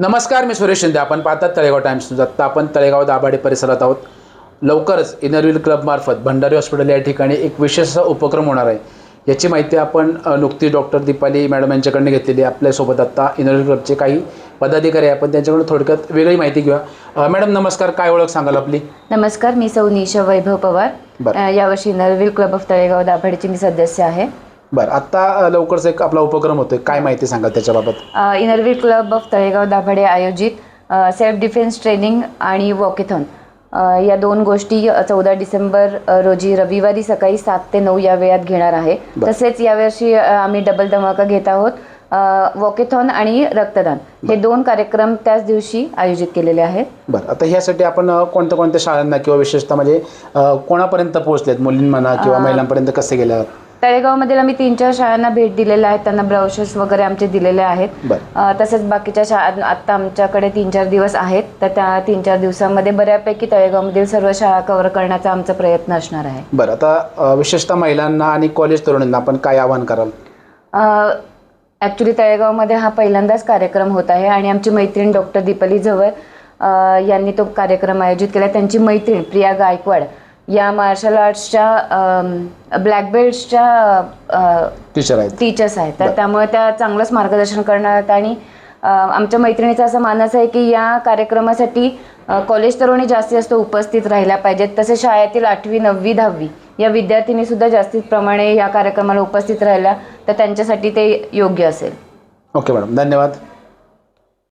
नमस्कार मी सुरेश शिंदे. आपण पाहतात तळेगाव टाइम्स न्यूज. आत्ता आपण तळेगाव दाभाडे परिसरात आहोत. लवकरच इनरव्हील क्लबमार्फत भंडारी हॉस्पिटल या ठिकाणी एक विशेष असा उपक्रम होणार आहे. याची माहिती आपण अ, नुकतीच डॉक्टर दीपाली मॅडम यांच्याकडनं घेतलेली आहे. आपल्यासोबत आत्ता इनरव्हील क्लबचे काही पदाधिकारी आपण त्यांच्याकडून थोडक्यात वेगळी माहिती घेऊया. मॅडम नमस्कार. काय ओळख सांगाल आपली? नमस्कार मी सौ निशा वैभव पवार. यावर्षी inner wheel club of Talegaon दाभाडेची मी सदस्य आहे. बरं आत्ता अ, लवकरच एक आपला उपक्रम होतोय. काय माहिती सांगाल त्याच्याबाबत? अ, Inner Wheel club of Talegaon Dabhade आयोजित सेल्फ डिफेन्स ट्रेनिंग आणि वॉकेथॉन या दोन गोष्टी चौदा डिसेंबर रोजी रविवारी सकाळी सात ते नऊ या वेळात घेणार आहे. तसेच यावर्षी आम्ही डबल धमाका घेत आहोत वॉकेथॉन आणि रक्तदान. हे दोन कार्यक्रम त्याच दिवशी आयोजित केलेले आहेत. बरं आता ह्यासाठी आपण कोणत्या कोणत्या शाळांना किंवा विशेषतः म्हणजे कोणापर्यंत पोहोचलेत? मुलीं म्हणा किंवा महिलांपर्यंत कसे गेले तळेगावमधील आम्ही तीन चार शाळांना भेट दिलेल्या आहेत. त्यांना ब्राउशर्स वगैरे आमचे दिलेले आहेत. अ, तसेच बाकीच्या शाळा आत्ता आमच्याकडे तीन चार दिवस आहेत. तर त्या तीन चार दिवसामध्ये बऱ्यापैकी तळेगावमधील सर्व शाळा कव्हर करण्याचा आमचा प्रयत्न असणार आहे. बरं आता अ, विशेषतः महिलांना आणि कॉलेज तरुणांना आपण काय आवाहन कराल? ॲक्च्युली तळेगावमध्ये हा पहिल्यांदाच कार्यक्रम होत आहे आणि आमची मैत्रीण डॉक्टर दीपाली झवळ अ, यांनी तो कार्यक्रम आयोजित केला. त्यांची मैत्रीण प्रिया गायकवाड या मार्शल आर्ट्सच्या ब्लॅक बेल्ट्सच्या टीचर आहेत. टीचर्स आहेत. तर. त्यामुळे त्या चांगलंच मार्गदर्शन करणार आहेत. आणि आमच्या मैत्रिणीचं असं मानस आहे की या कार्यक्रमासाठी कॉलेज तरुणी जास्तीत जास्त उपस्थित राहिल्या पाहिजेत. तसेच शाळेतील आठवी नववी दहावी या विद्यार्थिनी सुद्धा जास्तीत प्रमाणे या कार्यक्रमाला उपस्थित राहिल्या. तर त्यांच्यासाठी ते योग्य असेल. Okay madam. धन्यवाद.